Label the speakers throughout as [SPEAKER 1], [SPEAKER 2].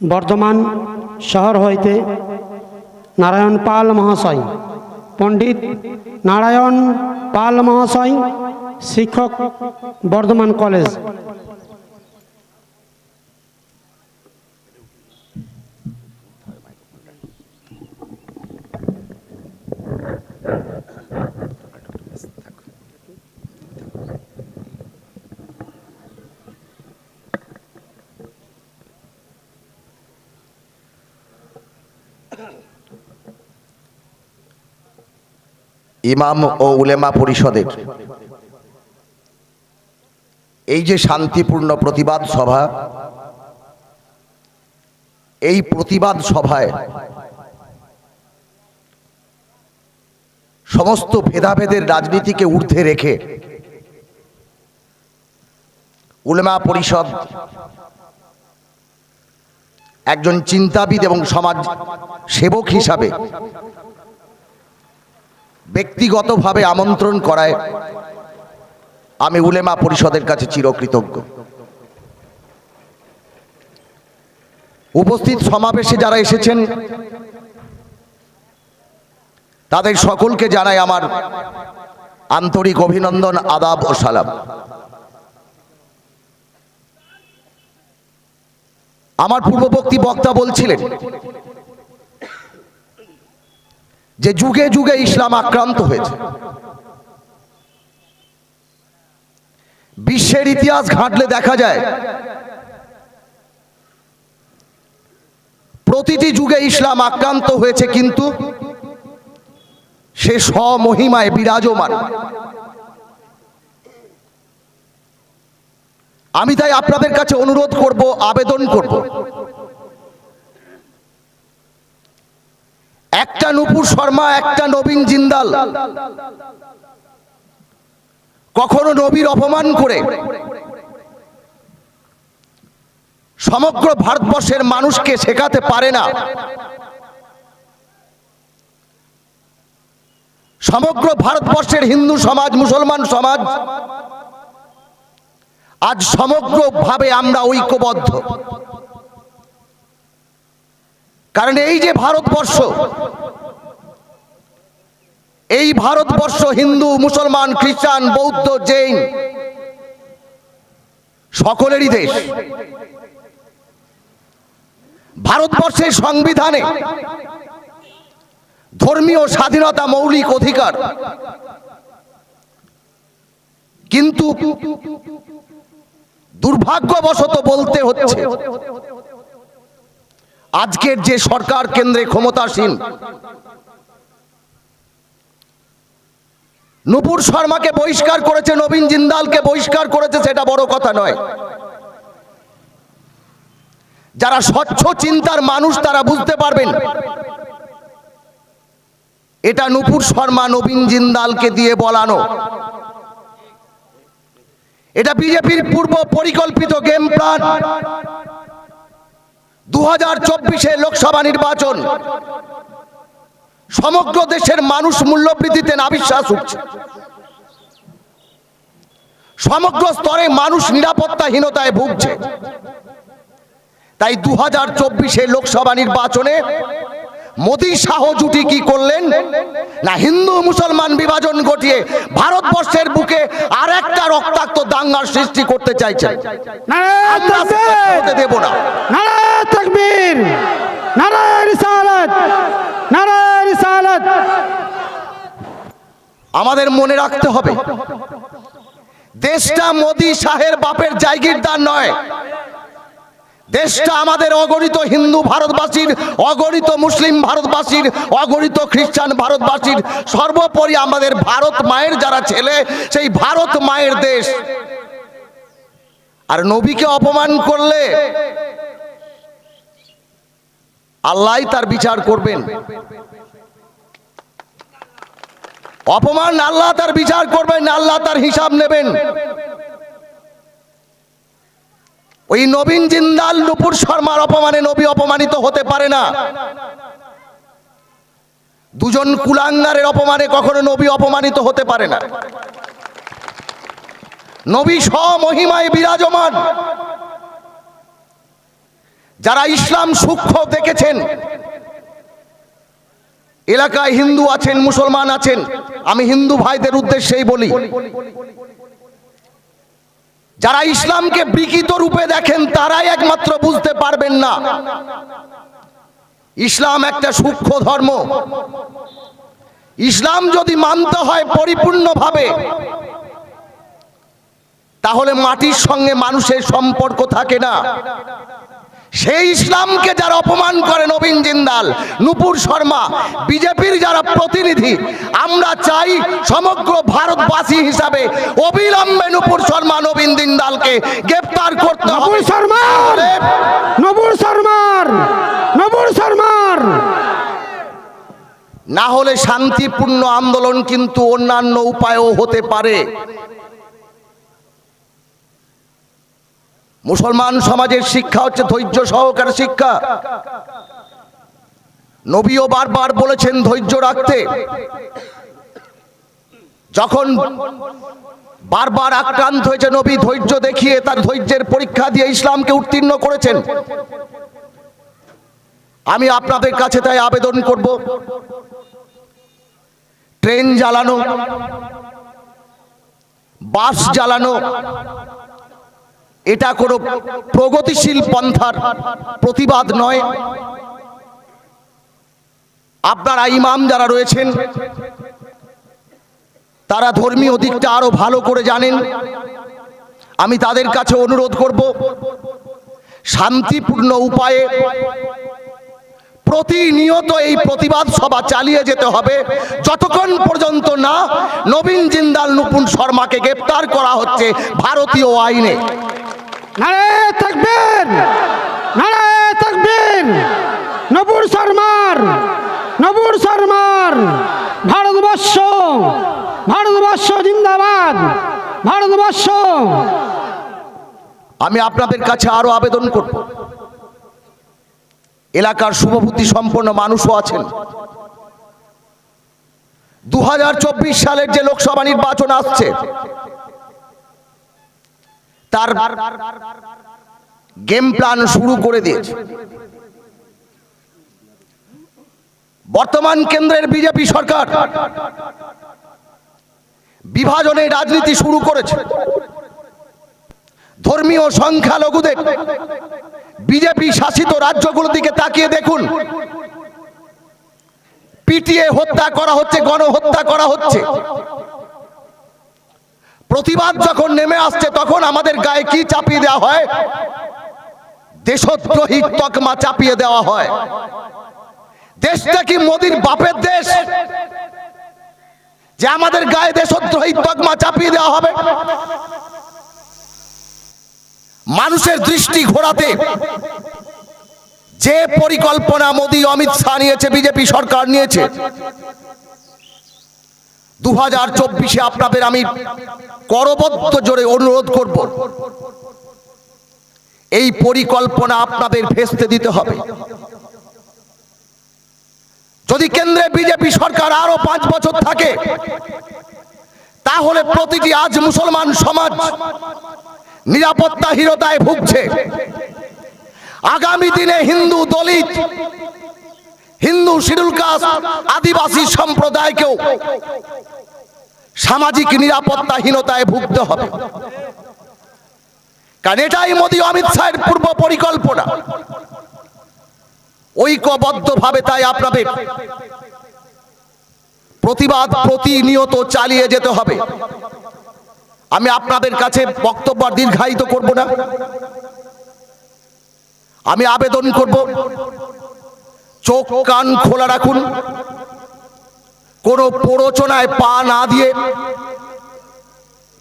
[SPEAKER 1] বর্ধমান শহর হইতে নারায়ণ পাল মহাশয় পণ্ডিত নারায়ণ পাল মহাশয় শিক্ষক বর্ধমান কলেজ।
[SPEAKER 2] ইমাম ও উলেমা পরিষদের। এই যে শান্তিপূর্ণ প্রতিবাদ সভা, এই প্রতিবাদ সভায় সমস্ত ভেদাভেদের রাজনীতিকে ঊর্ধ্বে রেখে উলেমা পরিষদ একজন চিন্তাবিদ এবং সমাজ সেবক হিসাবে ব্যক্তিগতভাবে আমন্ত্রণ করায় আমি উলেমা পরিষদের কাছে চিরকৃতজ্ঞ। উপস্থিত সমাবেশে যারা এসেছেন, তাদের সকলকে জানাই আমার আন্তরিক অভিনন্দন, আদাব ও সালাম। আমার পূর্ববর্তী বক্তা বলছিলেন যে যুগে যুগে ইসলাম আক্রান্ত হয়েছে। বিশ্বের ইতিহাস ঘাঁটলে দেখা যায়, প্রতিটি যুগে ইসলাম আক্রান্ত হয়েছে কিন্তু সে স্বমহিমায় বিরাজমান। আমি তাই আপনাদের কাছে অনুরোধ করব, আবেদন করব একটা নুপুর শর্মা, একটা নবীন জিন্দাল। কখনো নবীর অপমান করে সমগ্র ভারতবর্ষের মানুষকে শেখাতে পারে না। সমগ্র ভারতবর্ষের হিন্দু সমাজ, মুসলমান সমাজ আজ সমগ্রভাবে আমরা ঐক্যবদ্ধ। কারণ এই যে ভারতবর্ষ, এই ভারতবর্ষ হিন্দু, মুসলমান, খ্রিস্টান, বৌদ্ধ, জৈন, সকলেরই দেশ। ভারতবর্ষের সংবিধানে ধর্মীয় স্বাধীনতা মৌলিক অধিকার, কিন্তু দুর্ভাগ্যবশত বলতে হচ্ছে আজকের যে সরকার কেন্দ্রে ক্ষমতাসীন, নুপুর শর্মাকে বহিষ্কার করেছে, নবীন জিন্দালকে বহিষ্কার করেছে, সেটা বড় কথা নয়। যারা স্বচ্ছ চিন্তার মানুষ, তারা বুঝতে পারবেন, এটা নুপুর শর্মা, নবীন জিন্দালকে দিয়ে বলানো। এটা বিজেপির পূর্ব পরিকল্পিত গেম প্ল্যান দু হাজার চব্বিশে লোকসভা নির্বাচন, সমগ্র দেশের মানুষ মূল্যবৃদ্ধিতে নাবিশ্বাস উঠছে। সমগ্র স্তরে মানুষ নিরাপত্তাহীনতায় ভুগছে। তাই দু হাজার চব্বিশে লোকসভা নির্বাচনে মোদী শাহ জুটি কি করলেন? না হিন্দু মুসলমান বিভাজন ঘটিয়ে ভারতবর্ষের বুকে আর একটা রক্তাক্ত দাঙ্গার সৃষ্টি করতে চাইছেন। দেব না।
[SPEAKER 1] তাকবীর
[SPEAKER 2] আমাদের মনে রাখতে হবে দেশটা মোদী শাহের বাপের জায়গিরদার নয়। দেশটা আমাদের অগণিত হিন্দু ভারতবাসীর, অগণিত মুসলিম ভারতবাসীর, অগণিত খ্রিস্টান ভারতবাসীর, সর্বোপরি আমাদের ভারত মায়ের যারা ছেলে, সেই ভারত মায়ের দেশ। আর নবীকে অপমান করলে আল্লাহ তার বিচার করবেন। অপমান আল্লাহ তার বিচার করবেন, আল্লাহ তার হিসাব নেবেন। ওই নবীন জিন্দাল নুপুর শর্মার অপমানে নবী অপমানিত হতে পারে না। দুজন কুলাঙ্গারের অপমানে কখনো নবী অপমানিত হতে পারে না। নবী স্বমহিমায় বিরাজমান। যারা ইসলাম সূক্ষ্ম দেখেছেন, এলাকায় হিন্দু আছেন, মুসলমান আছেন, আমি হিন্দু ভাইদের উদ্দেশ্যেই বলি যারা ইসলামকে বিকৃত রূপে দেখেন, তারাই একমাত্র বুঝতে পারবেন না। ইসলাম একটা সূক্ষ্ম ধর্ম। ইসলাম যদি মানতে হয় পরিপূর্ণভাবে, তাহলে মাটির সঙ্গে মানুষের সম্পর্ক থাকে না। সেই ইসলামকে যারা অপমান করে নবীন জিন্দাল নুপুর শর্মা বিজেপির যারা প্রতিনিধি আমরা চাই সমগ্র ভারতবাসী হিসাবে অবিলম্বে নুপুর শর্মা নবীন জিন্দালকে গ্রেপ্তার করতে হবে।
[SPEAKER 1] নবুর শর্মার! নবুর শর্মার! নবুর শর্মার!
[SPEAKER 2] না হলে শান্তিপূর্ণ আন্দোলন কিন্তু অন্যান্য উপায়ও হতে পারে। মুসলমান সমাজের শিক্ষা হচ্ছে ধৈর্য সহকারে শিক্ষা। নবীও বারবার বলেছেন ধৈর্য রাখতে। যখন বারবার আক্রান্ত হয়েছে নবী, ধৈর্য দেখিয়ে তার ধৈর্যের পরীক্ষা দিয়ে ইসলামকে উত্তীর্ণ করেছেন। আমি আপনাদের কাছে তাই আবেদন করব, ট্রেন জ্বালানো, বাস জ্বালানো এটা কোনো প্রগতিশীল পন্থার প্রতিবাদ নয়। আপনারা ইমাম যারা রয়েছেন, তারা ধর্মীয় দিকটা আরও ভালো করে জানেন। আমি তাদের কাছে অনুরোধ করব, শান্তিপূর্ণ উপায়ে প্রতিনিয়ত এই প্রতিবাদ সভা চালিয়ে যেতে হবে। যতক্ষণ পর্যন্ত না, নবীন জিন্দাল নুপুন শর্মাকে গ্রেপ্তার করা হচ্ছে ভারতীয় আইনে।
[SPEAKER 1] নারে থাকবেন নারে থাকবেন। নবুর শর্মার নবুর শর্মার। ভারতবর্ষ ভারতবর্ষ জিন্দাবাদ, ভারতবর্ষ।
[SPEAKER 2] আমি আপনাদের কাছে আরও আবেদন করব। এলাকার শুভবুদ্ধি সম্পন্ন মানুষও আছেন। দু হাজার চব্বিশ সালের যে লোকসভা নির্বাচন আসছে তার গেম প্ল্যান শুরু করে দিয়েছে। বর্তমান কেন্দ্রের বিজেপি সরকার বিভাজনের রাজনীতি শুরু করেছে। ধর্মীয় সংখ্যালঘুদের বিজেপি শাসিত রাজ্যগুলোর দিকে তাকিয়ে দেখুন। পিটিয়ে হত্যা করা হচ্ছে, গণহত্যা করা হচ্ছে। প্রতিবাদ যখন নেমে আসছে, তখন আমাদের গায়ে কি চাপিয়ে দেওয়া হয়? দেশদ্রোহী তকমা চাপিয়ে দেওয়া হয়। দেশটা কি মোদির বাপের দেশ? যে আমাদের গায়ে দেশদ্রোহী তকমা চাপিয়ে দেওয়া হবে? মানুষের দৃষ্টি ঘোরাতে যে পরিকল্পনা মোদী, অমিত শাহ নিয়েছে, বিজেপি সরকার নিয়েছে দু হাজার চব্বিশে আপনাদের আমি করবদ্ধ জোরে অনুরোধ করব। এই পরিকল্পনা আপনাদের ভেস্তে দিতে হবে। যদি কেন্দ্রে বিজেপি সরকার আরও পাঁচ বছর থাকে, তাহলে প্রতিটি আজ মুসলমান সমাজ নিরাপত্তাহীনতায় ভুগছে। আগামী দিনে হিন্দু দলিত হিন্দু শিডুল কাস্ট আদিবাসী সম্প্রদায়কেও সামাজিক নিরাপত্তাহীনতায় ভুগতে হবে। কারণ এটাই মোদী অমিত শাহের পূর্ব পরিকল্পনা। ঐক্যবদ্ধভাবে তাই আপনাদের প্রতিবাদ প্রতিনিয়ত চালিয়ে যেতে হবে। আমি আপনাদের কাছে বক্তব্য দীর্ঘায়িত করব না। আমি আবেদন করব চোখ কান খোলা রাখুন। কোনো প্ররোচনায় পা না দিয়ে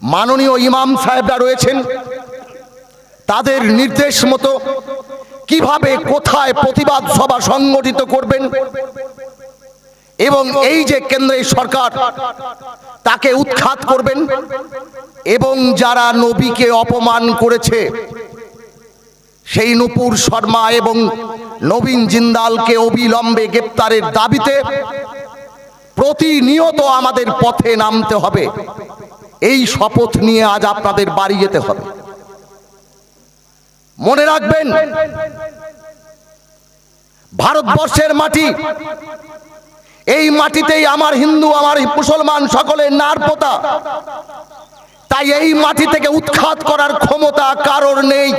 [SPEAKER 2] মাননীয় ইমাম সাহেবরা রয়েছেন। তাদের নির্দেশ মতো কীভাবে, কোথায় প্রতিবাদ সভা সংগঠিত করবেন এবং এই যে কেন্দ্রের সরকার, তাকে উৎখাত করবেন এবং যারা নবীকে অপমান করেছে সেই নুপুর শর্মা এবং নবীন জিন্দালকে অবিলম্বে গ্রেপ্তারের দাবিতে প্রতিনিয়ত আমাদের পথে নামতে হবে। এই শপথ নিয়ে আজ আপনাদের বাড়ি যেতে হবে। মনে রাখবেন, ভারতবর্ষের মাটি, এই মাটিতেই আমার হিন্দু, আমার মুসলমান সকলের নার পোতা। তাই এই মাটি থেকে উৎখাত করার ক্ষমতা কারোর নেই।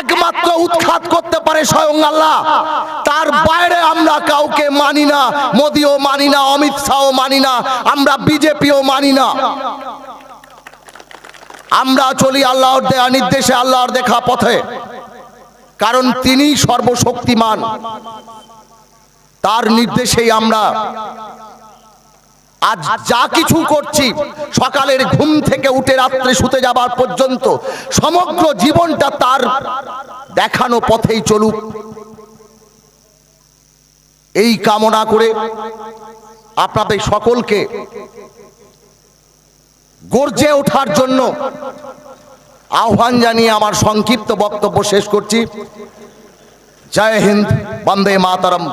[SPEAKER 2] একমাত্র উৎখাত করতে পারে স্বয়ং আল্লাহ। তার বাইরে আমরা কাউকে মানি না, মোদিও মানি না, অমিত শাহও মানি না, আমরা বিজেপিও মানি না। আমরা চলি আল্লাহর দেয়া নির্দেশে, আল্লাহর দেখা পথে। কারণ তিনি সর্বশক্তিমান। তার নির্দেশেই আমরা আজ যা কিছু করছি, সকালের ঘুম থেকে উঠে রাত্রে শুতে যাবার পর্যন্ত সমগ্র জীবনটা তার দেখানো পথেই চলুক। এই কামনা করে আপনাদের সকলকে গর্জে ওঠার জন্য আহ্বান জানিয়ে আমার সংক্ষিপ্ত বক্তব্য শেষ করছি। জয় হিন্দ, বন্দে মাতরম।